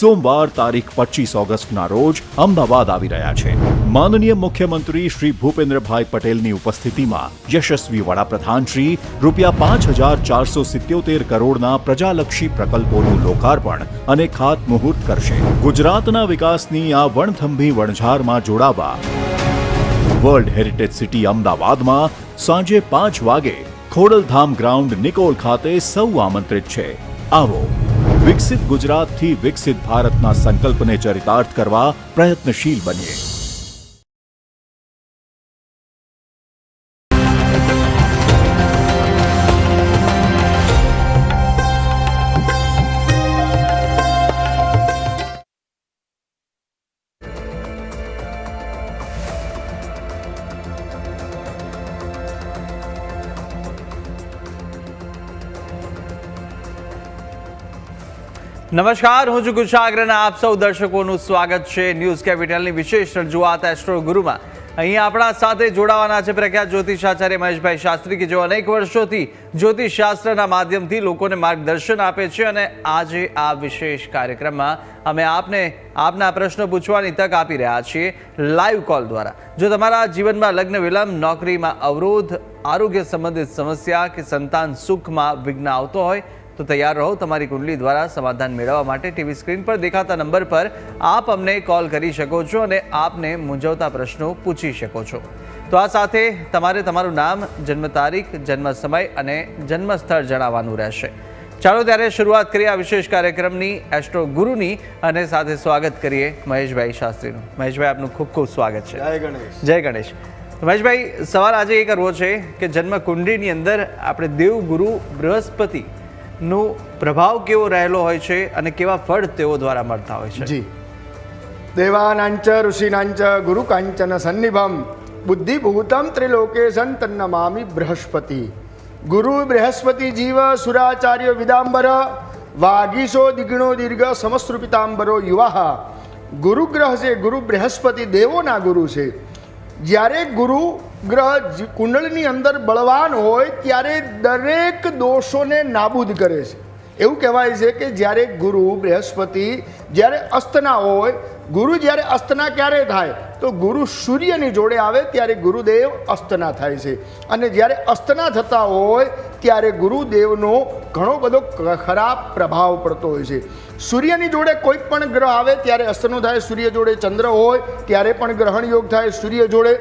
સોમવાર તારીખ પચીસ ઓગસ્ટના રોજ અમદાવાદ આવી રહ્યા છે. માનનીય મુખ્યમંત્રી શ્રી ભૂપેન્દ્રભાઈ પટેલની ઉપસ્થિતિમાં યશસ્વી વડાપ્રધાન શ્રી રૂપિયા પાંચ હજાર ચારસો સિત્યોતેર કરોડના પ્રજાલક્ષી પ્રકલ્પોનું લોકાર્પણ અને ખાતમુહૂર્ત કરશે. ગુજરાતના વિકાસની આ વણથંભી વણઝારમાં જોડાવા વર્લ્ડ હેરિટેજ સિટી અમદાવાદમાં સાંજે પાંચ વાગે ખોડલધામ ગ્રાઉન્ડ નિકોલ ખાતે સૌ આમંત્રિત છે. આવો વિકસિત ગુજરાતથી વિકસિત ભારતના સંકલ્પને ચરિતાર્થ કરવા પ્રયત્નશીલ બનીએ. નમસ્કાર, હું છું કુશાગ્ર અને આપ સૌ દર્શકોનું સ્વાગત છે ન્યૂઝ કેપિટલની વિશેષ રજૂઆત એસ્ટ્રો ગુરુમાં. અહીં આપણા સાથે જોડાવાના છે પ્રખ્યાત જ્યોતિષાચાર્ય મહેશભાઈ શાસ્ત્રી કે જેઓ અનેક વર્ષોથી જ્યોતિષશાસ્ત્રના માધ્યમથી લોકોને માર્ગદર્શન આપે છે અને આજે આ વિશેષ કાર્યક્રમમાં અમે આપને આપના પ્રશ્નો પૂછવાની તક આપી રહ્યા છીએ લાઈવ કોલ દ્વારા. જો તમારા જીવનમાં લગ્ન વિલંબ, નોકરીમાં અવરોધ, આરોગ્ય સંબંધિત સમસ્યા કે સંતાન સુખમાં વિઘ્ન આવતો હોય તો તૈયાર રહો તમારી કુંડલી દ્વારા સમાધાન મેળવવા માટે ટીવી સ્ક્રીન પર દેખાતા નંબર પર આપ અમને કોલ કરી શકો છો અને આપને મૂંઝવતા પ્રશ્નો પૂછી શકો છો. તો આ સાથે તમારે તમારું નામ જન્મ તારીખ જન્મ સમય અને જન્મ સ્થળ જણાવવાનું રહેશે. ચાલો ત્યારે શરૂઆત કરીએ આ વિશેષ કાર્યક્રમની એસ્ટ્રો ગુરુની અને સાથે સ્વાગત કરીએ મહેશભાઈ શાસ્ત્રીનું. મહેશભાઈ આપનું ખૂબ ખૂબ સ્વાગત છે. જય ગણેશ. જય ગણેશ. મહેશભાઈ સવાલ આજે એ કરવો છે કે જન્મ કુંડળીની અંદર આપણે દેવગુરુ બૃહસ્પતિ નું પ્રભાવ કેવો રહેલો હોય છે અને કેવા ફળ તેઓ દ્વારા મળતા હોય છે? જી. દેવાનાંચ, ઋષિનાંચ ગુરુ કાંચન સન્નિભમ, બુદ્ધિભૂતમ ત્રિલોકેશન તન્નમામી બૃહસ્પતિ. ગુરુ બૃહસ્પતિ જીવ, સુરાચાર્ય વિદાંબર, વાગીશો દિગ્ણો દીર્ઘ સમસ્તૃપિતાંબરો યુવા ગુરુગ્રહ છે, ગુરુ બૃહસ્પતિ દેવોના ગુરુ છે. જ્યારે ગુરુ ગ્રહ કુંડળની અંદર બળવાન હોય ત્યારે દરેક દોષોને નાબૂદ કરે છે. એવું કહેવાય છે કે જ્યારે ગુરુ, બૃહસ્પતિ જ્યારે અસ્તના હોય, ગુરુ જ્યારે અસ્તના ક્યારે થાય? તો ગુરુ સૂર્યની જોડે આવે ત્યારે ગુરુદેવ અસ્તના થાય છે. અને જ્યારે અસ્તના થતા હોય ત્યારે ગુરુદેવનો ઘણો બધો ખરાબ પ્રભાવ પડતો હોય છે. સૂર્યની જોડે કોઈ પણ ગ્રહ આવે ત્યારે અસ્તનો થાય, સૂર્ય જોડે ચંદ્ર હોય ત્યારે પણ ગ્રહણ યોગ થાય, સૂર્ય જોડે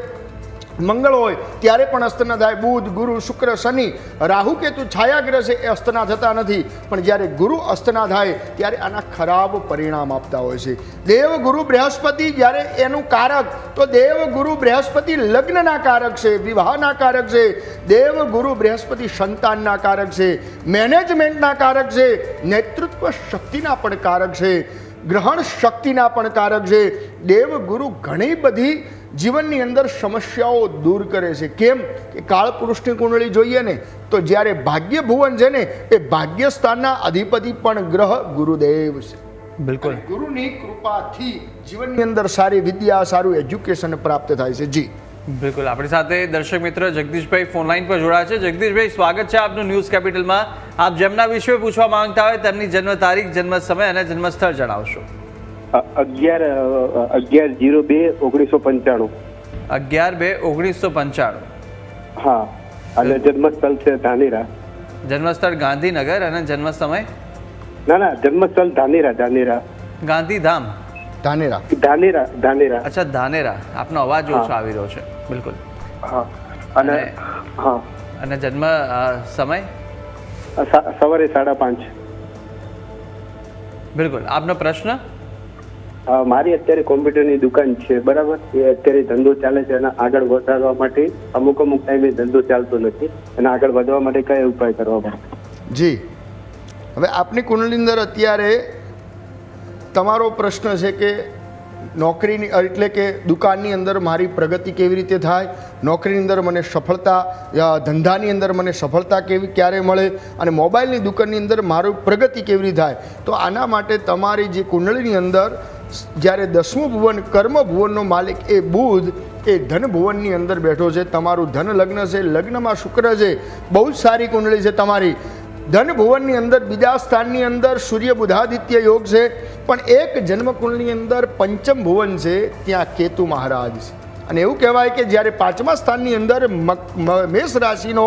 મંગળ હોય, ત્યારે પણ અસ્તના થાય બુધ, ગુરુ, શુક્ર, શનિ, રાહુ, કેતુ, છાયાગ્રહ છે એ અસ્તના થતા નથી. પણ જ્યારે ગુરુ અસ્તના થાય, ત્યારે આના ખરાબ પરિણામ આપતા હોય છે. દેવ ગુરુ બૃહસ્પતિ જ્યારે એનું કારક, તો દેવ ગુરુ બૃહસ્પતિ લગ્નના કારક છે, વિવાહના કારક છે. દેવ ગુરુ બૃહસ્પતિ સંતાનના કારક છે, મેનેજમેન્ટના કારક છે, નેતૃત્વ શક્તિના પણ કારક છે, ગ્રહણ શક્તિના પણ કારક છે. દેવ ગુરુ ઘણી બધી જીવનની અંદર સમસ્યાઓ દૂર કરે છે. કેમ? કે કાળ પુરુષની કુંડળી જોઈએ ને તો જ્યારે ભાગ્ય ભુવન છે ને એ ભાગ્ય સ્થાનના અધિપતિ પણ ગ્રહ ગુરુદેવ છે. બિલકુલ. ગુરુની કૃપાથી જીવનની અંદર સારી વિદ્યા સારું એજ્યુકેશન પ્રાપ્ત થાય છે. જી. બિલકુલ. આપણી સાથે દર્શક મિત્ર જગદીશભાઈ ફોનલાઈન પર જોડાયા છે. જગદીશભાઈ સ્વાગત છે આપનું ન્યૂઝ કેપિટલમાં. આપ જેમના વિશે પૂછવા માંગતા હોય તેમની જન્મ તારીખ જન્મ સમય અને જન્મ સ્થળ જણાવશો. અગિયાર અગિયાર જીરો બે ઓગણીસો પંચાણું. અગિયાર બે ઓગણીસો પંચાણું. હા અને જન્મસ્થળ છે ધાનેરા. જન્મસ્થળ ગાંધીનગર અને જન્મ સમય ના ના જન્મસ્થળ ધાનેરા ધાનેરા. ગાંધીધામ. ધાનેરા. ધાનેરા ધાનેરા. અચ્છા ધાનેરા. આપનો અવાજ ઓછો આવી રહ્યો છે. બિલકુલ. હા અને હા. અને જન્મ સમય? સવારે સાડા પાંચ. બિલકુલ. આપનો પ્રશ્ન? મારી અત્યારે કોમ્પ્યુટરની દુકાન છે, બરાબર? એ અત્યારે ધંધો ચાલે છે અને આગળ વધારવા માટે અમુક અમુક ટાઈમે ધંધો ચાલતો નથી અને આગળ વધવા માટે કયા ઉપાય કરવા પડે? જી. હવે આપની કુંડળીની અંદર અત્યારે તમારો પ્રશ્ન છે કે નોકરીની એટલે કે દુકાનની અંદર મારી પ્રગતિ કેવી રીતે થાય, નોકરીની અંદર મને સફળતા ધંધાની અંદર મને સફળતા કેવી, ક્યારે મળે અને મોબાઈલની દુકાનની અંદર મારું પ્રગતિ કેવી રીતે થાય? તો આના માટે તમારી જે કુંડળીની અંદર જ્યારે દસમું ભુવન કર્મ ભુવનનો માલિક એ બુધ, એ ધન ભુવનની અંદર બેઠો છે. તમારું ધન લગ્ન છે. લગ્નમાં શુક્ર છે. બહુ જ સારી કુંડળી છે તમારી. ધન ભુવનની અંદર બીજા સ્થાનની અંદર સૂર્ય બુધાદિત્ય યોગ છે. પણ એક જન્મકુંડની અંદર પંચમ ભુવન છે. ત્યાં કેતુ મહારાજ છે. અને એવું કહેવાય કે જ્યારે પાંચમા સ્થાનની અંદર મેષ રાશિનો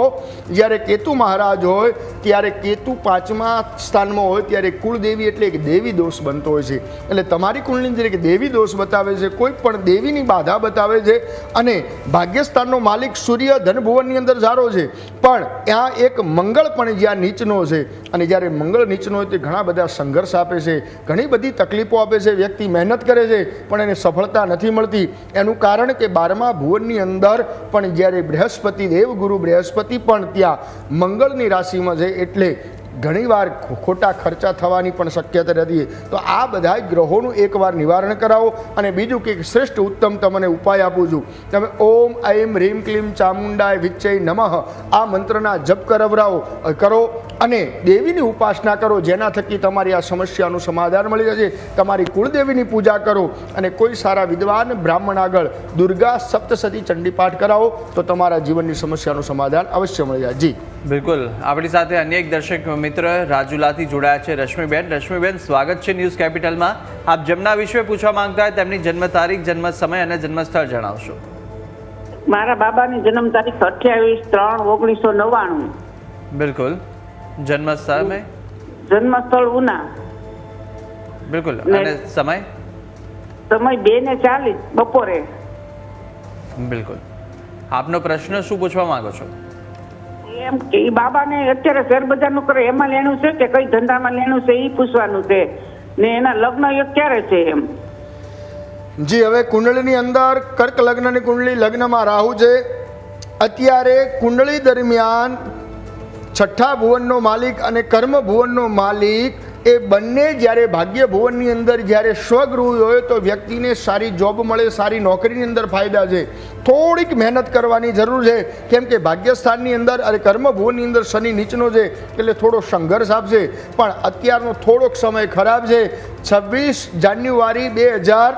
જ્યારે કેતુ મહારાજ હોય, ત્યારે કેતુ પાંચમા સ્થાનમાં હોય, ત્યારે કુળદેવી એટલે એક દેવી દોષ બનતો હોય છે. એટલે તમારી કુળની અંદર એક દેવી દોષ બતાવે છે, કોઈ પણ દેવીની બાધા બતાવે છે અને ભાગ્યસ્થાનનો માલિક સૂર્ય ધનભુવનની અંદર સારો છે. પણ ત્યાં એક મંગળ પણ જ્યાં નીચનો છે, અને જ્યારે મંગળ નીચનો હોય તે ઘણા બધા સંઘર્ષ આપે છે, ઘણી બધી તકલીફો આપે છે, વ્યક્તિ મહેનત કરે છે, પણ એને સફળતા નથી મળતી. એનું કારણ કે બારમા ભુવનની અંદર પણ જ્યારે બૃહસ્પતિ દેવગુરુ બૃહસ્પતિ પણ ત્યાં મંગળની રાશિમાં છે, એટલે ઘણીવાર ખોટા ખર્ચા થવાની પણ શક્યતા રહેતી તો આ બધા ગ્રહોનું એકવાર નિવારણ કરાવો અને બીજું કે શ્રેષ્ઠ ઉત્તમ તમને ઉપાય આપું છું. તમે ઓમ ઐમ રીમ, ક્લીમ, ચામુંડાય વિચ્ચય નમઃ આ મંત્રના જપ કરવરાવો કરો અને દેવીની ઉપાસના કરો. જેના થકી તમારી આ સમસ્યાનું સમાધાન મળી જશે. તમારી કુળદેવીની પૂજા કરો અને કોઈ સારા વિદ્વાન બ્રાહ્મણ આગળ દુર્ગા, સપ્તસતી, ચંડીપાઠ કરાવો તો તમારા જીવનની સમસ્યાનું સમાધાન અવશ્ય મળી જાય. જી. બિલકુલ. આપણી સાથે અનેક દર્શક મિત્ર રાજુલાથી જોડાયા છે રશ્મિબેન. રશ્મિબેન સ્વાગત છે ન્યૂઝ કેપિટલમાં. આપ જેમના વિશે પૂછવા માંગતા હોય તેમની જન્મ તારીખ જન્મ સમય અને જન્મ સ્થળ જણાવશો. મારા બાબાની જન્મ તારીખ અઠ્યાવીસ ત્રણ ઓગણીસો નવ્વાણું. બિલકુલ. જન્મ સમય? જન્મ સ્થળ ઉના. બિલકુલ. અને સમય? સમય બે ને ચાલીસ બપોરે. બિલકુલ. આપનો પ્રશ્ન શું પૂછવા માંગો છો? એમ કે એ બાબાને અત્યારે શેરબજારનું કરે, એમાં લેણું છે કે કઈ ધંધામાં લેણું છે એ પૂછવાનું છે. ને એના લગ્ન એક ક્યારે છે એમ. જી, હવે કુંડળીની અંદર, કર્ક લગ્નની કુંડળી લગ્નમાં રાહુ છે. અત્યારે કુંડળી દરમિયાન છઠ્ઠા ભુવનનો માલિક અને કર્મ ભુવનનો માલિક એ બંને જ્યારે ભાગ્ય ભુવનની અંદર જ્યારે સ્વગૃહ હોય તો વ્યક્તિને સારી જોબ મળે, સારી નોકરીની અંદર ફાયદા છે. થોડીક મહેનત કરવાની જરૂર છે. કેમ કે ભાગ્યસ્થાનની અંદર અને કર્મભુવનની અંદર શનિ નીચનો છે, એટલે થોડો સંઘર્ષ આપશે. પણ અત્યારનો થોડોક સમય ખરાબ છે. છવ્વીસ જાન્યુઆરી બે હજાર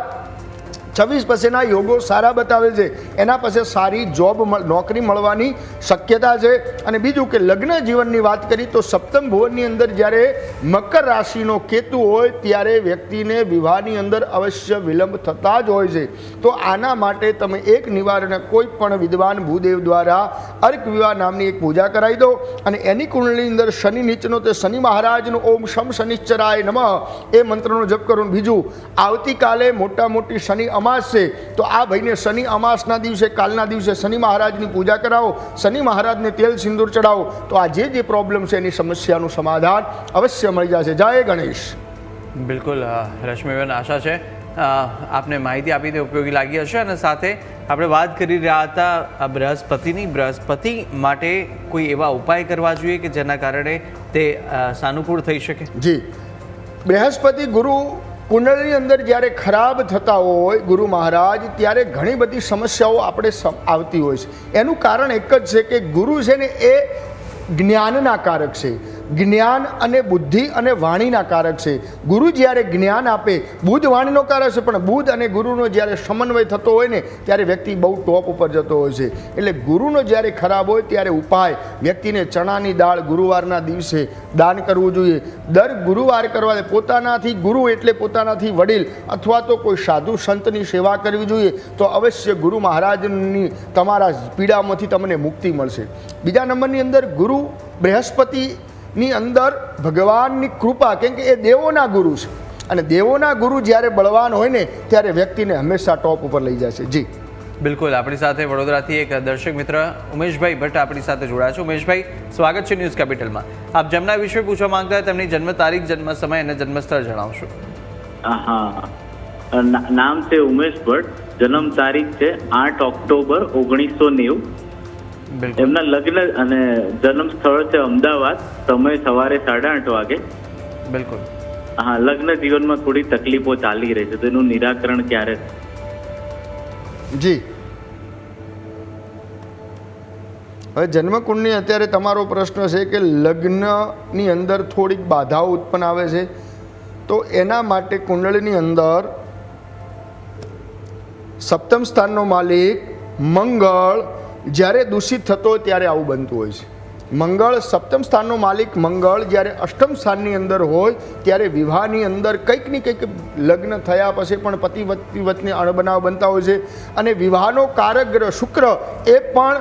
છવ્વીસ પછીના યોગો સારા બતાવે છે. એના પછી સારી જોબ નોકરી મળવાની શક્યતા છે. અને બીજું કે લગ્ન જીવનની વાત કરી તો સપ્તમ ભુવનની અંદર જ્યારે મકર રાશિનો કેતુ હોય ત્યારે વ્યક્તિને વિવાહની અંદર અવશ્ય વિલંબ થતા જ હોય છે. તો આના માટે તમે એક નિવારણ કોઈ પણ વિદ્વાન ભૂદેવ દ્વારા અર્ક વિવાહ નામની એક પૂજા કરાવી દો. અને એની કુંડળીની અંદર શનિ નીચનો તે શનિ મહારાજનો ઓમ શમ શનિશ્ચરાય નમઃ એ મંત્રનો જપ કરો. બીજું, આવતીકાલે મોટા મોટી શનિ અમાસ છે તો આ ભાઈને શનિ અમાસના દિવસે કાલના દિવસે શનિ મહારાજની પૂજા કરાવો શનિ મહારાજને તેલ સિંદૂર ચડાવો તો આ જે જે પ્રોબ્લેમ છે એની સમસ્યાનું સમાધાન અવશ્ય મળી જશે. જય ગણેશ. બિલકુલ રશ્મિબેન આશા છે. આપને માહિતી આપી તે ઉપયોગી લાગી હશે અને સાથે આપણે વાત કરી રહ્યા હતા આ બૃહસ્પતિની. બૃહસ્પતિ માટે કોઈ એવા ઉપાય કરવા જોઈએ કે જેના કારણે તે સાનુકૂળ થઈ શકે? જી. બૃહસ્પતિ ગુરુ કુંડળની અંદર જ્યારે ખરાબ થતા હોય ગુરુ મહારાજ, ત્યારે ઘણી બધી સમસ્યાઓ આપણે આવતી હોય છે. એનું કારણ એક જ છે કે ગુરુ છે ને એ જ્ઞાનના કારક છે. જ્ઞાન અને બુદ્ધિ અને વાણીના કારક છે. ગુરુ જ્યારે જ્ઞાન આપે, બુદ્ધ વાણીનો કારક છે, પણ બુદ્ધ અને ગુરુનો જ્યારે સમન્વય થતો હોય ને, ત્યારે વ્યક્તિ બહુ ટોપ ઉપર જતો હોય છે. એટલે ગુરુનો જ્યારે ખરાબ હોય ત્યારે ઉપાય, વ્યક્તિને ચણાની દાળ ગુરુવારના દિવસે દાન કરવું જોઈએ. દર ગુરુવાર કરવા પોતાનાથી ગુરુ એટલે પોતાનાથી વડીલ, અથવા તો કોઈ સાધુ સંતની સેવા કરવી જોઈએ, તો અવશ્ય ગુરુ મહારાજની તમારા પીડામાંથી તમને મુક્તિ મળશે. બીજા નંબરની અંદર ગુરુ બૃહસ્પતિની અંદર ભગવાનની કૃપા કેમ કે એ દેવોના ગુરુ છે. અને દેવોના ગુરુ જ્યારે બળવાન હોય ને ત્યારે વ્યક્તિને હંમેશા ટોપ ઉપર લઈ જાય છે. જી. બિલકુલ. આપણી સાથે વડોદરાથી એક દર્શક મિત્ર ઉમેશભાઈ ભટ્ટ આપણી સાથે જોડાયા છે. ઉમેશભાઈ સ્વાગત છે ન્યૂઝ કેપિટલમાં. આપ જેમના વિશે પૂછવા માંગતા હોય તેમની જન્મ તારીખ જન્મ સમય અને જન્મસ્થળ જણાવશો. હા ના- નામ છે ઉમેશ ભટ્ટ. જન્મ તારીખ છે આઠ ઓક્ટોબર ઓગણીસો નેવું. એમના લગ્ન અને જન્મ સ્થળ છે અમદાવાદ સમય સવારે સાડા આઠ વાગે. બિલકુલ. હા લગ્ન જીવનમાં થોડી તકલીફો ચાલી રહી છે તો એનું નિરાકરણ ક્યારે? જી. હવે જન્મકુંડની અત્યારે તમારો પ્રશ્ન છે કે લગ્નની અંદર થોડીક બાધાઓ ઉત્પન્ન આવે છે તો એના માટે કુંડળીની અંદર સપ્તમ સ્થાનનો માલિક મંગળ જ્યારે દૂષિત થતો હોય ત્યારે આવું બનતું હોય છે. મંગળ સપ્તમ સ્થાનનો માલિક મંગળ જ્યારે અષ્ટમ સ્થાનની અંદર હોય ત્યારે વિવાહની અંદર કંઈક ને કંઈક લગ્ન થયા પછી પણ પતિ વતની અણબનાવ બનતા હોય છે. અને વિવાહનો કારક શુક્ર એ પણ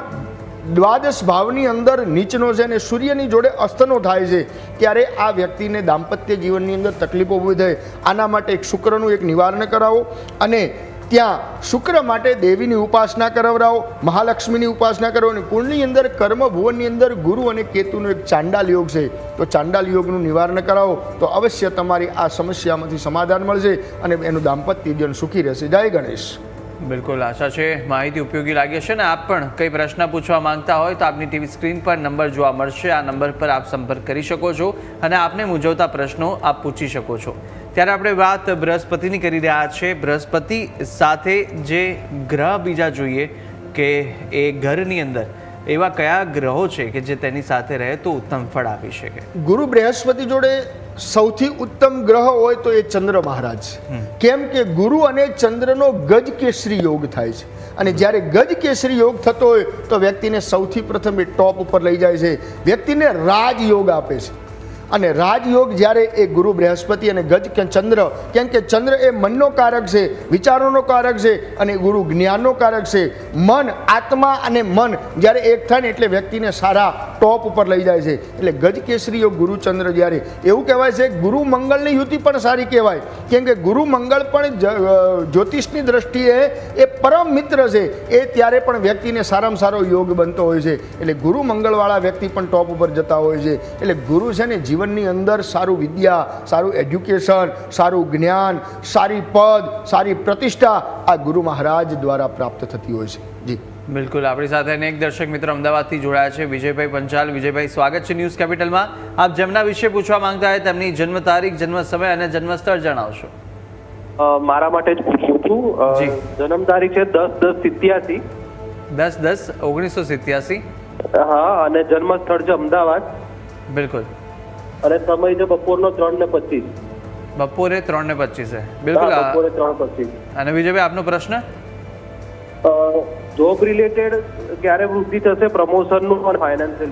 દ્વાદશ ભાવની અંદર નીચનો છે અને સૂર્યની જોડે અસ્તનો થાય છે. ત્યારે આ વ્યક્તિને દાંપત્ય જીવનની અંદર તકલીફો ઊભી થાય આના માટે એક શુક્રનું એક નિવારણ કરાવો અને ત્યાં શુક્ર માટે દેવીની ઉપાસના કરાવરાવો મહાલક્ષ્મીની ઉપાસના કરો અને કુંડની અંદર કર્મ ભુવનની અંદર ગુરુ અને કેતુનો એક ચાંડાલ યોગ છે. તો ચાંડાલ યોગનું નિવારણ કરાવો, તો અવશ્ય તમારી આ સમસ્યામાંથી સમાધાન મળશે અને એનું દાંપત્ય જીવન સુખી રહેશે. જય ગણેશ. બિલકુલ, આશા છે માહિતી ઉપયોગી લાગે છે ને? આપ પણ કંઈ પ્રશ્ન પૂછવા માંગતા હોય તો આપની ટીવી સ્ક્રીન પર નંબર જોવા મળશે. આ નંબર પર આપ સંપર્ક કરી શકો છો અને આપને મૂંઝવતા પ્રશ્નો આપ પૂછી શકો છો. ત્યારે આપણે વાત બૃહસ્પતિની કરી રહ્યા છે. બૃહસ્પતિ સાથે જે ગ્રહ બીજા જોઈએ કે એ ઘરની અંદર એવા કયા ગ્રહો છે કે જે તેની સાથે રહે તો ઉત્તમ ફળ આપી શકે? ગુરુ બૃહસ્પતિ જોડે સૌથી ઉત્તમ ગ્રહ હોય તો એ ચંદ્ર મહારાજ કેમ કે ગુરુ અને ચંદ્રનો ગજ કેસરી યોગ થાય છે. અને જ્યારે ગજ કેસરી યોગ થતો હોય તો વ્યક્તિને સૌથી પ્રથમ એ ટોપ ઉપર લઈ જાય છે. વ્યક્તિને રાજયોગ આપે છે. અને રાજયોગ જ્યારે એ ગુરુ બૃહસ્પતિ અને ગજ કે ચંદ્ર, કેમ કે ચંદ્ર એ મનનો કારક છે, વિચારોનો કારક છે અને ગુરુ જ્ઞાનનો કારક છે. મન, આત્મા અને મન જ્યારે એક થાય ને એટલે વ્યક્તિને સારા ટોપ ઉપર લઈ જાય છે. એટલે ગજ કેસરી યોગ ગુરુ ચંદ્ર જ્યારે, એવું કહેવાય છે, ગુરુ મંગળની યુતિ પણ સારી કહેવાય. કેમ કે ગુરુ મંગળ પણ જ્યોતિષની દ્રષ્ટિએ એ પરમ મિત્ર છે. એ ત્યારે પણ વ્યક્તિને સારામાં સારો યોગ બનતો હોય છે. એટલે ગુરુ મંગળવાળા વ્યક્તિ પણ ટોપ ઉપર જતા હોય છે. એટલે ગુરુ છે ને જીવનની અંદર સારું વિદ્યા સારું એજ્યુકેશન સારું જ્ઞાન સારી પદ સારી પ્રતિષ્ઠા આ ગુરુ મહારાજ દ્વારા પ્રાપ્ત થતી હોય છે. જી. બિલકુલ. આપણી સાથે અનેક દર્શક મિત્રો અમદાવાદથી જોડાયા છે વિજયભાઈ પંચાલ. વિજયભાઈ સ્વાગત છે ન્યૂઝ કેપિટલમાં. આપ જેમના વિશે પૂછવા માંગતા હોય તેમની જન્મ તારીખ જન્મ સમય અને જન્મ સ્થળ જણાવશો મારા માટે જ પૂછ્યું હતું જી. જન્મ તારીખ છે દસ દસ સિત્યાસી. દસ દસ ઓગણીસો સિત્યાસી. હા અને જન્મ સ્થળ છે અમદાવાદ. બિલકુલ. અને સમય છે બપોરનો ત્રણ ને પચીસ. બપોરે ત્રણ ને પચીસે બિલકુલ બપોરે ત્રણ પચીસ. અને વિજયભાઈ આપનો પ્રશ્ન? જોબ રિલેટેડ ક્યારે વૃદ્ધિ થશે? પ્રમોશનનું અને ફાઇનાન્શિયલ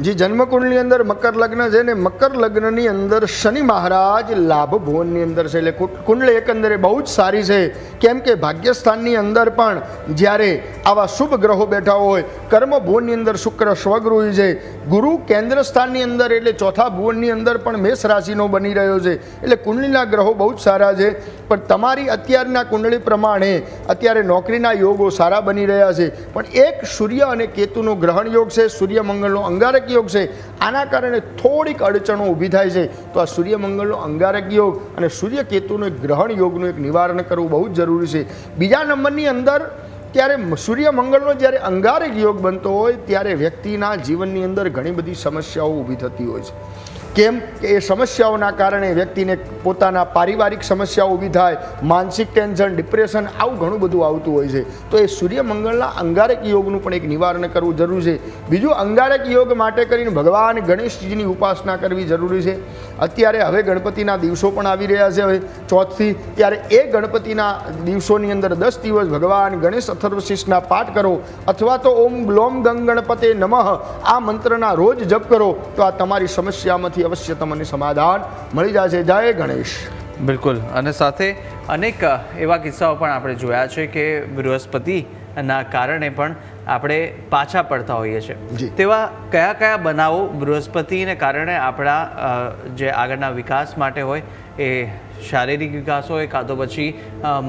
જે જન્મકુંડની અંદર મકર લગ્ન છે ને મકર લગ્નની અંદર શનિ મહારાજ લાભ ભુવનની અંદર છે. એટલે કું- કુંડલી એકંદરે બહુ જ સારી છે. કેમ કે ભાગ્યસ્થાનની અંદર પણ જ્યારે આવા શુભ ગ્રહો બેઠા હોય, કર્મ ભુવનની અંદર શુક્ર સ્વગૃહી છે, ગુરુ કેન્દ્ર સ્થાનની અંદર એટલે ચોથા ભુવનની અંદર પણ મેષ રાશિનો બની રહ્યો છે. એટલે કુંડલીના ગ્રહો બહુ જ સારા છે, પણ તમારી અત્યારના કુંડળી પ્રમાણે અત્યારે નોકરીના યોગો સારા બની રહ્યા છે. પણ એક સૂર્ય અને કેતુનો ગ્રહણ યોગ છે સૂર્યમંગળનો અંગારક યોગ છે, આના કારણે થોડીક અડચણો ઊભી થાય છે. તો આ સૂર્યમંગળનો અંગારક યોગ અને સૂર્ય કેતુનો એક ગ્રહણ યોગનું એક નિવારણ કરવું બહુ જ જરૂરી છે. બીજા નંબરની અંદર ત્યારે સૂર્ય મંગળનો જ્યારે અંગારક યોગ બનતો હોય, ત્યારે વ્યક્તિના જીવનની અંદર ઘણી બધી સમસ્યાઓ ઊભી થતી હોય છે. કેમ કે એ સમસ્યાઓના કારણે વ્યક્તિને પોતાના પારિવારિક સમસ્યાઓ ઊભી થાય, માનસિક ટેન્શન, ડિપ્રેશન આવું ઘણું બધું આવતું હોય છે. તો એ સૂર્ય મંગળના અંગારક યોગનું પણ એક નિવારણ કરવું જરૂરી છે. બીજું, અંગારક યોગ માટે કરીને ભગવાન ગણેશજીની ઉપાસના કરવી જરૂરી છે. અત્યારે હવે ગણપતિના દિવસો પણ આવી રહ્યા છે. હવે ચોથથી, ત્યારે એ ગણપતિના દિવસોની અંદર દસ દિવસ ભગવાન ગણેશ અથર્વશીષના પાઠ કરો અથવા તો ઓમ ગ્લોમ ગંગ ગણપતે નમઃ આ મંત્રના રોજ જપ કરો, તો આ તમારી સમસ્યામાંથી અવશ્ય તમને સમાધાન મળી જશે. જય ગણેશ. બિલકુલ. અને સાથે અનેક એવા કિસ્સાઓ પણ આપણે જોયા છે કે બૃહસ્પતિના કારણે પણ આપણે પાછા પડતા હોઈએ છીએ. તેવા કયા કયા બનાવો બૃહસ્પતિને કારણે આપણા જે આગળના વિકાસ માટે હોય એ શારીરિક વિકાસ હોય કાં તો પછી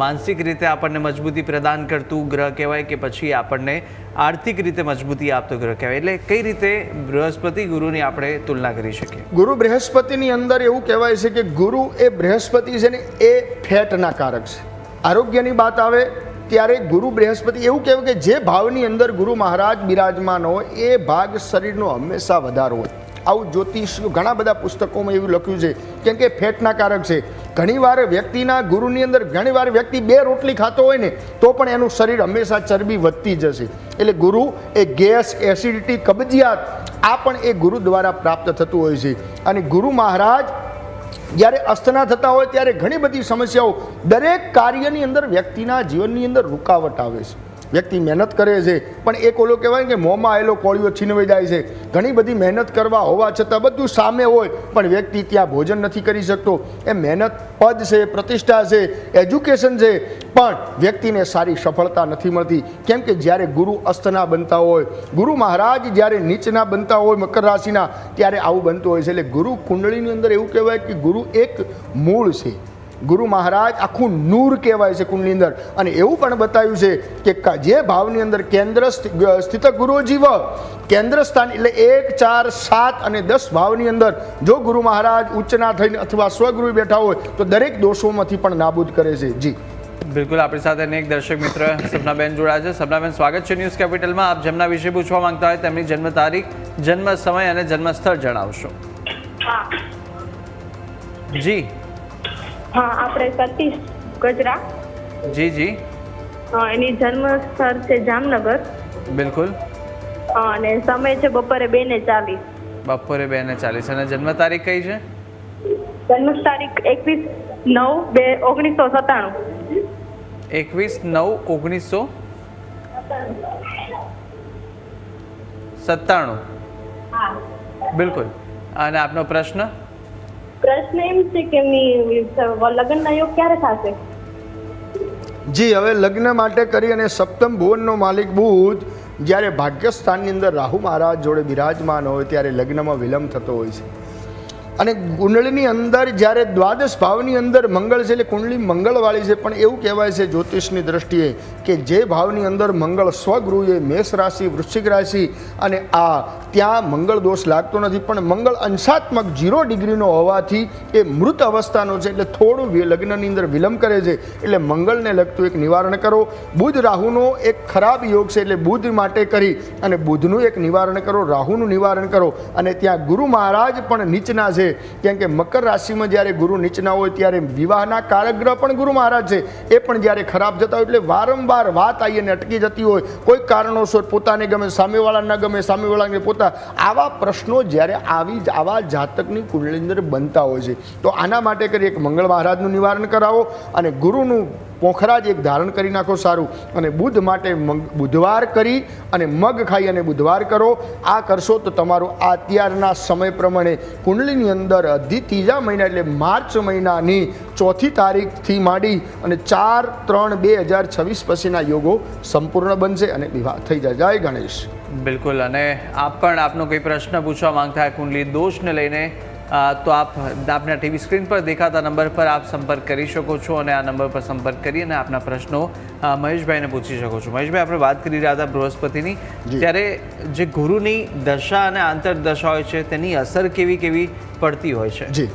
માનસિક રીતે આપણને મજબૂતી પ્રદાન કરતું ગ્રહ કહેવાય કે પછી આપણને આર્થિક રીતે મજબૂતી આપતો ગ્રહ કહેવાય. એટલે કઈ રીતે બૃહસ્પતિ ગુરુની આપણે તુલના કરી શકીએ? ગુરુ બૃહસ્પતિની અંદર એવું કહેવાય છે કે ગુરુ એ બૃહસ્પતિ છે ને એ ફેટના કારક છે. આરોગ્યની વાત આવે ત્યારે ગુરુ બૃહસ્પતિ એવું કહેવાય કે જે ભાવની અંદર ગુરુ મહારાજ બિરાજમાન હોય, એ ભાગ શરીરનો હંમેશા વધારો હોય. આવું જ્યોતિષ ઘણા બધા પુસ્તકોમાં એવું લખ્યું છે. કેમ કે ફેટના કારક છે. ઘણીવાર વ્યક્તિના ગુરુની અંદર ઘણીવાર વ્યક્તિ બે રોટલી ખાતો હોય ને, તો પણ એનું શરીર હંમેશા ચરબી વધતી જશે. એટલે ગુરુ એ ગેસ, એસિડિટી, કબજિયાત, આ પણ એ ગુરુ દ્વારા પ્રાપ્ત થતું હોય છે. અને ગુરુ મહારાજ જ્યારે અસ્તના થતા હોય ત્યારે ઘણી બધી સમસ્યાઓ દરેક કાર્યની અંદર વ્યક્તિના જીવનની અંદર રૂકાવટ આવે છે. વ્યક્તિ મહેનત કરે છે. પણ એક ઓલો કહેવાય કે મોંમાં આવેલો કોળીઓ છીનવાઈ જાય છે. ઘણી બધી મહેનત કરવા હોવા છતાં બધું સામે હોય, પણ વ્યક્તિ ત્યાં ભોજન નથી કરી શકતો. એ મહેનત પદ છે, પ્રતિષ્ઠા છે, એજ્યુકેશન છે, પણ વ્યક્તિને સારી સફળતા નથી મળતી. કેમ કે જ્યારે ગુરુ અસ્તના બનતા હોય, ગુરુ મહારાજ જ્યારે નીચના બનતા હોય મકર રાશિના, ત્યારે આવું બનતું હોય છે. એટલે ગુરુ કુંડળીની અંદર એવું કહેવાય કે ગુરુ એક મૂળ છે. ગુરુ મહારાજ આખું નૂર કહેવાય છે કુંડની અંદર. અને એવું પણ બતાવ્યું છે કે જે ભાવની અંદર કેન્દ્ર સ્થિત ગુરુ જીવ કેન્દ્ર સ્થાન એટલે એક ચાર સાત અને દસ ભાવની અંદર જો ગુરુ મહારાજ ઉચ્ચના થઈને અથવા સ્વગુરુ બેઠા હોય તો દરેક દોષોમાંથી પણ નાબૂદ કરે છે. જી. બિલકુલ આપણી સાથે અનેક દર્શક મિત્ર સપનાબેન જોડાયા છે. સપનાબેન સ્વાગત છે ન્યૂઝ કેપિટલમાં. આપ જેમના વિશે પૂછવા માંગતા હોય તેમની જન્મ તારીખ જન્મ સમય અને જન્મ સ્થળ જણાવશો જી. હા આપણે સતીશ ગજરા. જી જી. એની જન્મ સ્થળ છે જામનગર. બિલકુલ. અને સમય છે બપોરે બે ને ચાલીસ. બપોરે બે ને ચાલીસ. અને જન્મ તારીખ કઈ છે? જન્મ તારીખ એકવીસ નવ બે ઓગણીસો સત્તાણું. એકવીસ નવ ઓગણીસો સત્તાણું. બિલકુલ. અને આપનો પ્રશ્ન? પ્રશ્ન એમ છે કે એમની લગ્નના યોગ ક્યારે થશે? જી, હવે લગ્ન માટે કરી અને સપ્તમ ભુવનનો માલિક બુધ, જ્યારે ભાગ્યસ્થાનની અંદર રાહુ મહારાજ જોડે બિરાજમાન હોય, ત્યારે લગ્નમાં વિલંબ થતો હોય છે. અને કુંડળીની અંદર જ્યારે દ્વાદશ ભાવની અંદર મંગળ છે એટલે કુંડળી મંગળવાળી છે, પણ એવું કહેવાય છે જ્યોતિષની દ્રષ્ટિએ કે જે ભાવની અંદર મંગળ સ્વગૃહે મેષ રાશિ, વૃશ્ચિક રાશિ અને આ ત્યાં મંગળ દોષ લાગતો નથી. પણ મંગળ અંશાત્મક જીરો ડિગ્રીનો હોવાથી એ મૃત અવસ્થાનો છે એટલે થોડું લગ્નની અંદર વિલંબ કરે છે એટલે મંગળને લગતું એક નિવારણ કરો. બુધ રાહુનો એક ખરાબ યોગ છે એટલે બુધ માટે કરી અને બુધનું એક નિવારણ કરો, રાહુનું નિવારણ કરો અને ત્યાં ગુરુ મહારાજ પણ નીચના છે કેમ કે મકર રાશિમાં જ્યારે ગુરુ નીચના હોય ત્યારે વિવાહના કારગ્રહ પણ ગુરુ મહારાજ છે. એ પણ જ્યારે ખરાબ જતા હોય એટલે વારંવાર વાત આવી અને અટકી જતી હોય. કોઈ કારણોસર પોતાને ગમે સામેવાળા ગમે સામેવાળાને પોતા આવા પ્રશ્નો જ્યારે આવી આવા જાતકની કુંડળીની અંદર બનતા હોય છે. તો આના માટે કરી એક મંગળ મહારાજનું નિવારણ કરાવો અને ગુરુનું પોખરાજ એક ધારણ કરી નાખો સારું અને બુધ માટે બુધવાર કરી અને મગ ખાઈ અને બુધવાર કરો. આ કરશો તો તમારું અત્યારના સમય પ્રમાણે કુંડલીની અંદર અધી ત્રીજા મહિના એટલે માર્ચ મહિનાની ચોથી તારીખથી માંડી અને ચાર ત્રણ બે હજાર છવ્વીસ પછીના યોગો સંપૂર્ણ બનશે અને વિવાહ થઈ જાય. જય ગણેશ. બિલકુલ અને આપ પણ આપનો કોઈ પ્રશ્ન પૂછવા માંગતા હોય કુંડલી દોષને લઈને તો આપ આપના ટીવી સ્ક્રીન પર દેખાતા નંબર પર આપ સંપર્ક કરી શકો છો અને આ નંબર પર સંપર્ક કરી અને આપના પ્રશ્નો મહેશભાઈને પૂછી શકો છો. મહેશભાઈ આપણે વાત કરી રહ્યા હતા બૃહસ્પતિની. ત્યારે જે ગુરુની દશા અને આંતરદશા હોય છે તેની અસર કેવી કેવી પડતી હોય છે? જી.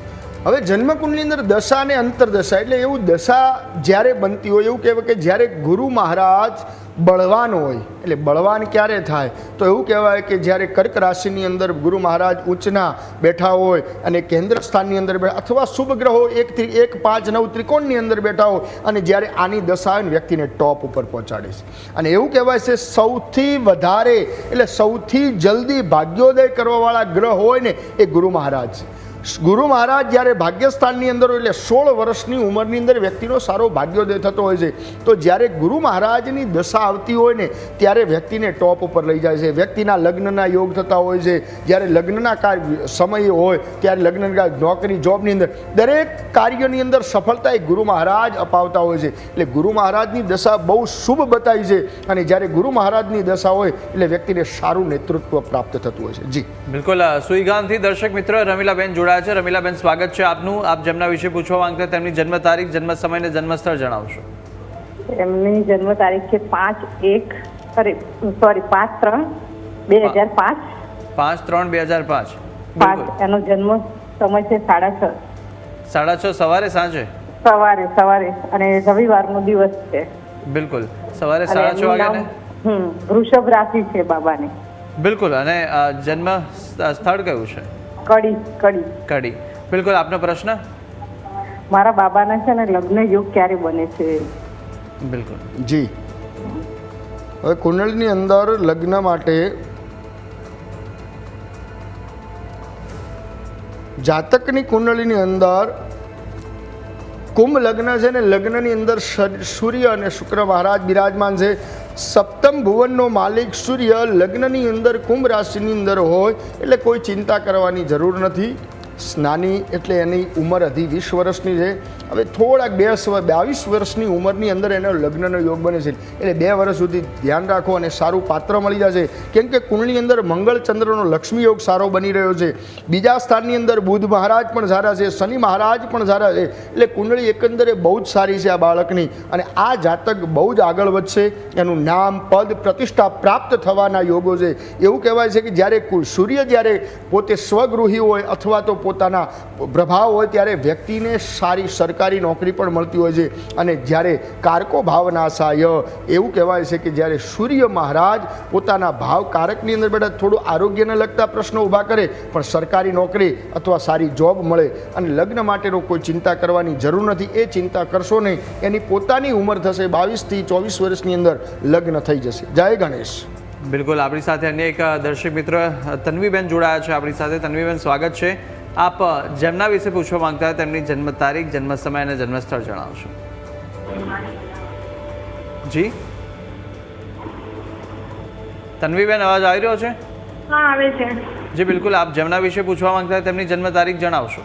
હવે જન્મકુંડની અંદર દશા અને અંતરદશા એટલે એવું દશા જ્યારે બનતી હોય એવું કહેવાય કે જ્યારે ગુરુ મહારાજ બળવાન હોય, એટલે બળવાન ક્યારે થાય? તો એવું કહેવાય કે જ્યારે કર્ક રાશિની અંદર ગુરુ મહારાજ ઉચ્ચના બેઠા હોય અને કેન્દ્ર સ્થાનની અંદર અથવા શુભ ગ્રહો એક એક પાંચ નવ ત્રિકોણની અંદર બેઠા હોય અને જ્યારે આની દશા આવે વ્યક્તિને ટોપ ઉપર પહોંચાડે છે. અને એવું કહેવાય છે સૌથી વધારે, એટલે સૌથી જલ્દી ભાગ્યોદય કરવાવાળા ગ્રહ હોય ને એ ગુરુ મહારાજ છે. ગુરુ મહારાજ જ્યારે ભાગ્યસ્થાનની અંદર એટલે સોળ વર્ષની ઉંમરની અંદર વ્યક્તિનો સારો ભાગ્યોદય થતો હોય છે. તો જ્યારે ગુરુ મહારાજની દશા આવતી હોય ને, ત્યારે વ્યક્તિને ટોપ ઉપર લઈ જાય છે. વ્યક્તિના લગ્નના યોગ થતા હોય છે. જ્યારે લગ્નના કાર્ય સમય હોય, ત્યારે લગ્ન નોકરી, જોબની અંદર, દરેક કાર્યની અંદર સફળતા એ ગુરુ મહારાજ અપાવતા હોય છે. એટલે ગુરુ મહારાજની દશા બહુ શુભ બતાવી છે. અને જ્યારે ગુરુ મહારાજની દશા હોય, એટલે વ્યક્તિને સારું નેતૃત્વ પ્રાપ્ત થતું હોય છે. જી. બિલકુલ સુઈગામથી દર્શક મિત્ર રમીલાબેન જોડાયા છે. રમીલાબેન સ્વાગત છે આપનું. આપ જેમના વિશે પૂછવા માંગતા તેમની જન્મ તારીખ જન્મ સમય અને જન્મ સ્થળ જણાવશો. એમની જન્મ તારીખ છે પાંચ એક સોરી સોરી પાંચ ત્રણ બે હજાર પાંચ. પાંચ ત્રણ બે હજાર પાંચ. પાંચ એનો જન્મ સમય છે સાડા છ. સાડા છ સવારે સાંજે? સવારે સવારે અને રવિવારનો દિવસ છે. બિલકુલ. સવારે સાડા છ વાગ્યાને? હમ વૃષભ રાશિ છે બાબાની. બિલકુલ. અને જન્મ સ્થળ કયું છે? કડી કડી. કડી. બિલકુલ આપનો પ્રશ્ન? મારા બાબાના છે ને લગ્ન યોગ ક્યારે બને છે? બિલકુલ. જી. હવે કુંડળની અંદર લગ્ન માટે જાતકની કુંડળીની અંદર કુંભ લગ્ન છે ને લગ્નની અંદર સૂર્ય અને શુક્ર મહારાજ બિરાજમાન છે. સપ્તમ ભુવનનો માલિક સૂર્ય લગ્નની અંદર કુંભ રાશિની અંદર હોય, એટલે કોઈ ચિંતા કરવાની જરૂર નથી. સ્નાની એટલે એની ઉંમર અઢી વીસ વર્ષની છે. હવે થોડાક બે બાવીસ વર્ષની ઉંમરની અંદર એનો લગ્નનો યોગ બને છે. એટલે બે વર્ષ સુધી ધ્યાન રાખો અને સારું પાત્ર મળી જશે. કેમ કે કુંડની અંદર મંગળ ચંદ્રનો લક્ષ્મી યોગ સારો બની રહ્યો છે. બીજા સ્થાનની અંદર બુધ મહારાજ પણ સારા છે, શનિ મહારાજ પણ સારા છે. એટલે કુંડળી એકંદરે બહુ જ સારી છે આ બાળકની. અને આ જાતક બહુ જ આગળ વધશે. એનું નામ, પદ, પ્રતિષ્ઠા પ્રાપ્ત થવાના યોગો છે. એવું કહેવાય છે કે જ્યારે સૂર્ય જ્યારે પોતે સ્વગૃહી હોય અથવા તો પોતાના પ્રભાવ હોય ત્યારે વ્યક્તિને સારી સરકારી નોકરી પણ મળતી હોય છે. અને જ્યારે કારકો ભાવનાશાય, એવું કહેવાય છે કે જ્યારે સૂર્ય મહારાજ પોતાના ભાવ કારકની અંદર બેઠા થોડું આરોગ્યને લગતા પ્રશ્નો ઊભા કરે, પણ સરકારી નોકરી અથવા સારી જોબ મળે અને લગ્ન માટેનો કોઈ ચિંતા કરવાની જરૂર નથી, એ ચિંતા કરશો નહીં. એની પોતાની ઉંમર થશે બાવીસથી ચોવીસ વર્ષની અંદર લગ્ન થઈ જશે. જય ગણેશ. બિલકુલ. આપણી સાથે અન્ય એક દર્શક મિત્ર તન્વીબેન જોડાયા છે આપણી સાથે. તન્વીબેન, સ્વાગત છે. આપ જેમના વિશે પૂછવા માંગતા હોય તેમની જન્મ તારીખ જન્મ સમય અને જન્મ સ્થળ જણાવશો. જી? તન્વીબેન અવાજ આવી રહ્યો છે? હા આવે છે. જી બિલકુલ. આપ જેમના વિશે પૂછવા માંગતા હોય તેમની જન્મ તારીખ જણાવશો.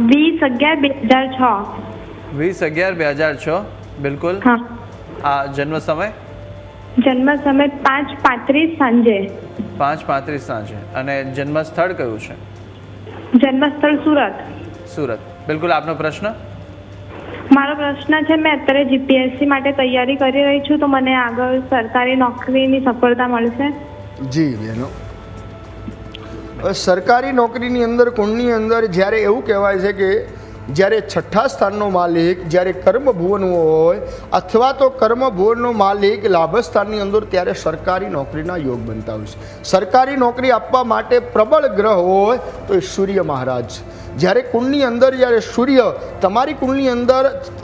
વીસ અગિયાર બે હજાર છ. વીસ અગિયાર બે હજાર છ. બિલકુલ. હા. આ જન્મ સમય? જન્મ સમય પાંચ પાંત્રીસ સાંજે. પાંચ પાંત્રીસ સાંજે. અને જન્મ સ્થળ કયું છે? જન્મ સ્થળ સુરત. સુરત. બિલકુલ આપનો પ્રશ્ન? મારો પ્રશ્ન છે મેં અત્યારે જીપીએસસી માટે તૈયારી કરી રહી છું તો મને આગળ સરકારી નોકરીની સફળતા મળશે? જી બેનો. સરકારી નોકરીની અંદર કુંડની અંદર જ્યારે એવું કહેવાય છે કે જ્યારે છઠ્ઠા સ્થાનનો માલિક, જ્યારે કર્મભુવનનો હોય, અથવા તો કર્મભુવનનો માલિક લાભ સ્થાનની અંદર, ત્યારે સરકારી નોકરીના યોગ બનતા હોય છે. સરકારી નોકરી આપવા માટે પ્રબળ ગ્રહ હોય, તો એ સૂર્ય મહારાજ. જ્યારે કુંડની અંદર જ્યારે સૂર્ય, તમારી કુંડની અંદર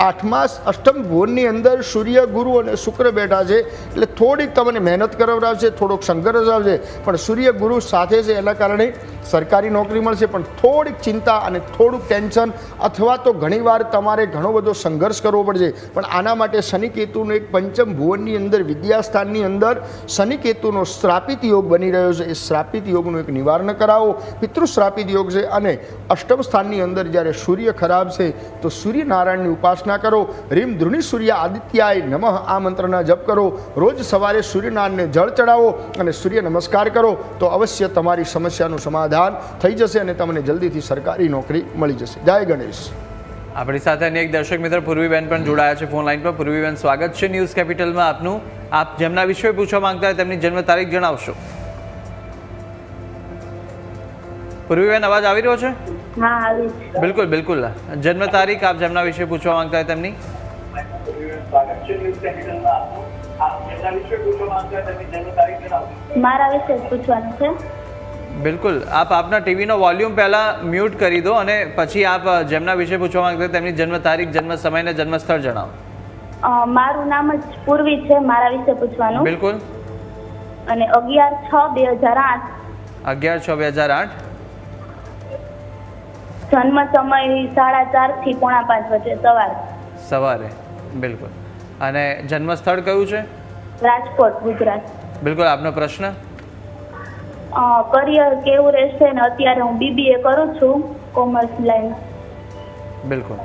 આઠમા અષ્ટમ ભુવનની અંદર સૂર્ય, ગુરુ અને શુક્ર બેઠા છે, એટલે થોડીક તમને મહેનત કરાવડાવશે, થોડોક સંઘર્ષ આવશે, પણ સૂર્ય, ગુરુ સાથે છે, એના કારણે સરકારી નોકરી મળશે, પણ થોડીક ચિંતા અને થોડુંક ટેન્શન અથવા તો ઘણીવાર તમારે ઘણો બધો સંઘર્ષ કરવો પડશે. પણ આના માટે શનિ કેતુનો એક પંચમ ભુવનની અંદર, વિદ્યાસ્થાનની અંદર શનિ કેતુનો શ્રાપિત યોગ બની રહ્યો છે. એ શ્રાપિત યોગનું એક નિવારણ કરાવો પિતૃ શ્રાપિત યોગ છે અને અષ્ટમ સ્થાનની અંદર જ્યારે સૂર્ય ખરાબ છે, તો સૂર્યનારાયણની ઉપાસના કરો. રીમ ધૃણી સૂર્ય આદિત્યાય નમઃ આ મંત્રના જપ કરો. રોજ સવારે સૂર્યનારાયણને જળ ચડાવો અને સૂર્ય નમસ્કાર કરો. તો અવશ્ય તમારી સમસ્યાનું સમાધાન થઈ જશે અને તમને જલ્દીથી સરકારી નોકરી મળી જશે. જય ગણેશ. આપણી સાથે એક દર્શક મિત્ર, પૂર્વીબેન પણ જોડાયા છે ફોન લાઈન પર. પૂર્વીબેન, સ્વાગત છે ન્યૂઝ કેપિટલમાં આપનું. આપ જેમના વિશે પૂછવા માંગતા હોય તેમની જન્મ તારીખ જણાવશો. પૂર્વીબેન, અવાજ આવી રહ્યો છે? હા આવી બિલકુલ બિલકુલ. જન્મ તારીખ આપ જેમના વિશે પૂછવા માંગતા હોય તેમની? મારા વિશે પૂછવાનું છે. બિલકુલ. આપ આપના ટીવીનો વોલ્યુમ પહેલા મ્યુટ કરી દો અને પછી આપ જેમના વિશે પૂછવા માંગતા તેમની જન્મ તારીખ જન્મ સમય અને જન્મ સ્થળ જણાવો મારું નામ જ પૂર્વી છે મારા વિશે પૂછવાનું. બિલકુલ. અને અગિયાર છ બે હજાર આઠ. અગિયાર છ બે હજાર આઠ. જન્મ સમય સાડા ચારથી પોણા પાંચ વચ્ચે સવારે. સવારે બિલકુલ. અને જન્મ સ્થળ કયું છે? રાજકોટ ગુજરાત. બિલકુલ આપનો પ્રશ્ન? કરિયર કેવું રહેશે ને અત્યારે હું બીબીએ કરું છું કોમર્સ લાઈન. બિલકુલ.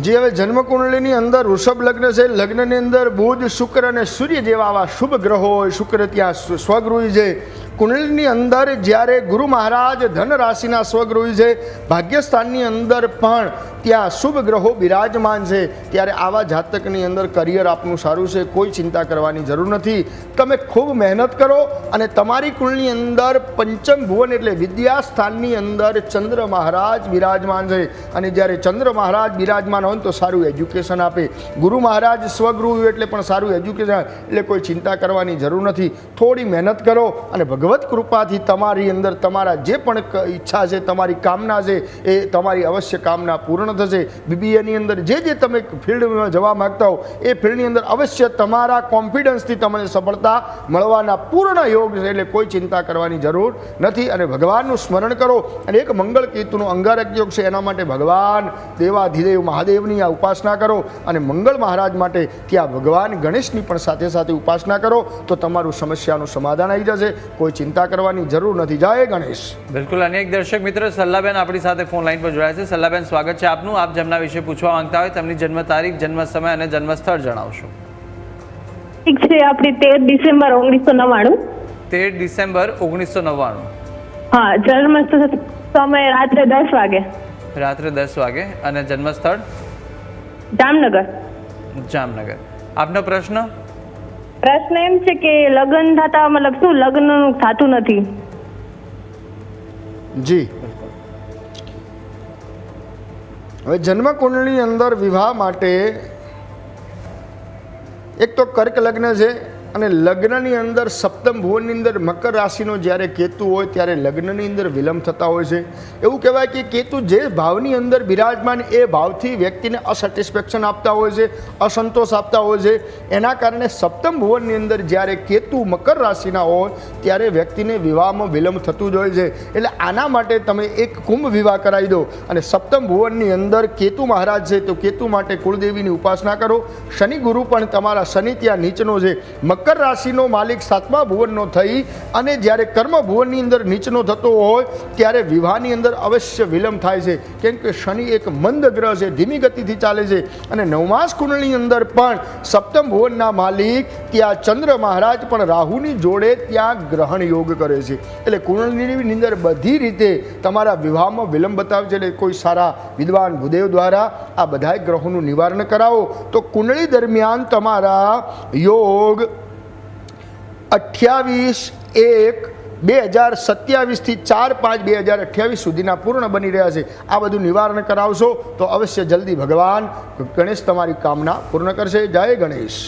જે હવે જન્મકુંડલીની અંદર વૃષભ લગ્ન છે. લગ્નની અંદર બુધ શુક્ર અને સૂર્ય જેવા આવા શુભ ગ્રહો હોય. શુક્ર ત્યાં સ્વ- સ્વગૃહી છે. કુંડળીની અંદર જ્યારે ગુરુ મહારાજ ધન રાશિના સ્વગૃહી છે, ભાગ્યસ્થાનની અંદર પણ ત્યાં શુભ ગ્રહો બિરાજમાન છે. ત્યારે આવા જાતકની અંદર કરિયર આપનું સારું છે, કોઈ ચિંતા કરવાની જરૂર નથી. તમે ખૂબ મહેનત કરો અને તમારી કુળની અંદર પંચમ ભુવન એટલે વિદ્યા સ્થાનની અંદર ચંદ્ર મહારાજ બિરાજમાન છે. અને જ્યારે ચંદ્ર મહારાજ બિરાજમાન હોય તો સારું એજ્યુકેશન આપે. ગુરુ મહારાજ સ્વગૃહ એટલે પણ સારું એજ્યુકેશન એટલે કોઈ ચિંતા કરવાની જરૂર નથી. થોડી મહેનત કરો અને ભગવત કૃપાથી તમારી અંદર તમારા જે પણ ઈચ્છા છે, તમારી કામના છે, એ તમારી અવશ્ય કામના પૂર્ણ થશે. બીબીએની અંદર જે જે તમે ફિલ્ડમાં જવા માગતા હો, એ ફિલ્ડની અંદર અવશ્ય તમારા કોન્ફિડન્સથી તમને સફળતા મળવાના પૂર્ણ યોગ છે, એટલે કોઈ ચિંતા કરવાની જરૂર નથી. અને ભગવાનનું સ્મરણ કરો, અને એક મંગળ કેતુનો અંગારક યોગ છે, એના માટે ભગવાન દેવાધિદેવ મહાદેવની આ ઉપાસના કરો, અને મંગળ મહારાજ માટે ત્યાં ભગવાન ગણેશની પણ સાથે સાથે ઉપાસના કરો, તો તમારું સમસ્યાનું સમાધાન આવી જશે. કોઈ ચિંતા કરવાની જરૂર નથી. જય ગણેશ. બિલકુલ અનેક દર્શક મિત્રો સલ્લાબેન આપણી સાથે ફોન લાઈન પર જોડાયા છે. સલ્લાબેન સ્વાગત છે આપનું. આપ જેમના વિશે પૂછવા માંગતા હોય તેમની જન્મ તારીખ જન્મ સમય અને જન્મ સ્થળ જણાવશો. ઠીક છે આપણી તેર ડિસેમ્બર ઓગણીસો નવ્વાણું. તેર ડિસેમ્બર ઓગણીસો નવ્વાણું. હા જન્મ સમય રાત્રે દસ વાગે. રાત્રે દસ વાગે. અને જન્મ સ્થળ? જામનગર. જામનગર. આપનો પ્રશ્ન? પ્રશ્ન એમ છે કે લગ્ન થતા મતલબ શું લગ્નનું થતું નથી? જી. હવે જન્મ કુંડળીની અંદર વિવાહ માટે એક તો કર્ક લગ્ન છે અને લગ્નની અંદર સપ્તમ ભુવનની અંદર મકર રાશિનો જ્યારે કેતુ હોય ત્યારે લગ્નની અંદર વિલંબ થતા હોય છે. એવું કહેવાય કે કેતુ જે ભાવની અંદર બિરાજમાન એ ભાવથી વ્યક્તિને અસેટિસ્ફેક્શન આપતા હોય છે, અસંતોષ આપતા હોય છે. એના કારણે સપ્તમ ભુવનની અંદર જ્યારે કેતુ મકર રાશિના હોય ત્યારે વ્યક્તિને વિવાહમાં વિલંબ થતું જ હોય છે. એટલે આના માટે તમે એક કુંભ વિવાહ કરાવી દો અને સપ્તમ ભુવનની અંદર કેતુ મહારાજ છે તો કેતુ માટે કુળદેવીની ઉપાસના કરો. શનિ ગુરુ પણ તમારા શનિ ત્યાં નીચનો છે. મકર રાશિનો માલિક સાતમા ભુવનનો થઈ અને જ્યારે કર્મ ભુવનની અંદર નીચનો થતો હોય, ત્યારે વિવાહની અંદર અવશ્ય વિલંબ થાય છે. કેમ કે શનિ એક મંદ ગ્રહ છે, ધીમી ગતિથી ચાલે છે અને નવમાસ કુંડળની અંદર પણ સપ્તમ ભુવનના માલિક ત્યાં ચંદ્ર મહારાજ પણ રાહુની જોડે ત્યાં ગ્રહણ યોગ કરે છે. એટલે કુંડળીની અંદર બધી રીતે તમારા વિવાહમાં વિલંબ બતાવે છે એટલે કોઈ સારા વિદ્વાન ભૂદેવ દ્વારા આ બધાય ગ્રહોનું નિવારણ કરાવો. તો કુંડળી દરમિયાન તમારા યોગ અઠ્યાવીસ એક બે હજાર સત્યાવીસથી ચાર પાંચ બે હજાર અઠ્યાવીસ સુધીના પૂર્ણ બની રહ્યા છે. આ બધું નિવારણ કરાવશો તો અવશ્ય જલ્દી ભગવાન ગણેશ તમારી કામના પૂર્ણ કરશે. જય ગણેશ.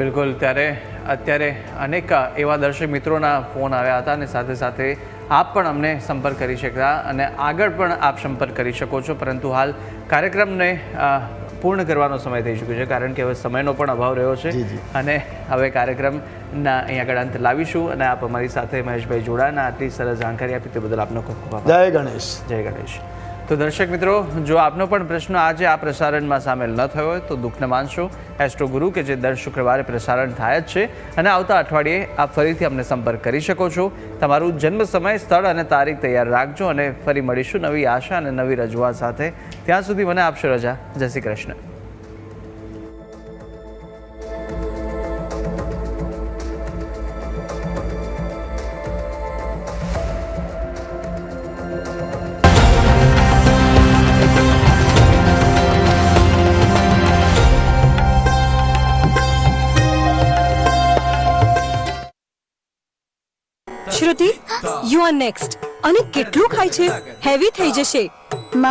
બિલકુલ. ત્યારે અત્યારે અનેક એવા દર્શક મિત્રોના ફોન આવ્યા હતા અને સાથે સાથે આપ પણ અમને સંપર્ક કરી શકતા અને આગળ પણ આપ સંપર્ક કરી શકો છો. પરંતુ હાલ કાર્યક્રમને પૂર્ણ કરવાનો સમય થઈ ચૂક્યો છે કારણ કે હવે સમયનો પણ અભાવ રહ્યો છે. અને હવે કાર્યક્રમના અહીંયા આગળ અંત લાવીશું અને આપ અમારી સાથે મહેશભાઈ જોડાના આટલી સરસ જાણકારી આપી તે બદલ આપનો ખૂબ ખૂબ જય ગણેશ. જય ગણેશ. તો દર્શક મિત્રો, જો આપનો પણ પ્રશ્ન આજે આ પ્રસારણમાં સામેલ ન થયો હોય, તો દુઃખ ન માનશો. એસ્ટ્રો ગુરુ કે જે દર શુક્રવારે પ્રસારણ થાય જ છે અને આવતા અઠવાડિયે આપ ફરીથી અમને સંપર્ક કરી શકો છો. તમારું જન્મ સમય, સ્થળ અને તારીખ તૈયાર રાખજો અને ફરી મળીશું નવી આશા અને નવી રજૂઆત સાથે. ત્યાં સુધી મને આપશો રજા. જય શ્રી કૃષ્ણ. યુ નેક્સ્ટ અને કેટલું ખાય છે? હેવી થઈ જશે. મમ્મી